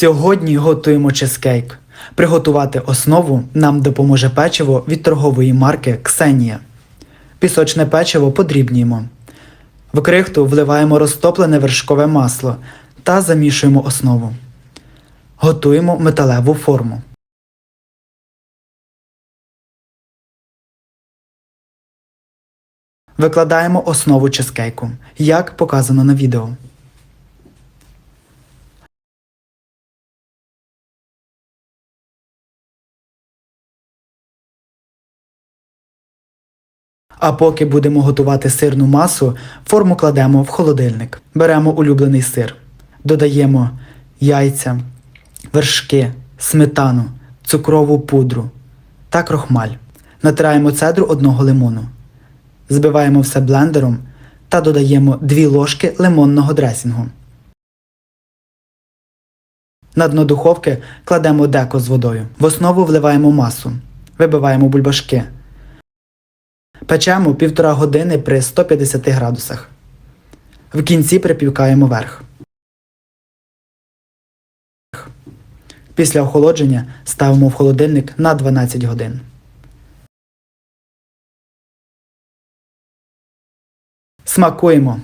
Сьогодні готуємо чизкейк. Приготувати основу нам допоможе печиво від торгової марки Ксенія. Пісочне печиво подрібнюємо. В крихту вливаємо розтоплене вершкове масло та замішуємо основу. Готуємо металеву форму. Викладаємо основу чизкейку, як показано на відео. А поки будемо готувати сирну масу, форму кладемо в холодильник. Беремо улюблений сир, додаємо яйця, вершки, сметану, цукрову пудру та крохмаль. Натираємо цедру одного лимону. Збиваємо все блендером та додаємо 2 ложки лимонного дресінгу. На дно духовки кладемо деко з водою. В основу вливаємо масу. Вибиваємо бульбашки. Печемо півтора години при 150 градусах. В кінці припівкаємо верх. Після охолодження ставимо в холодильник на 12 годин. Смакуємо!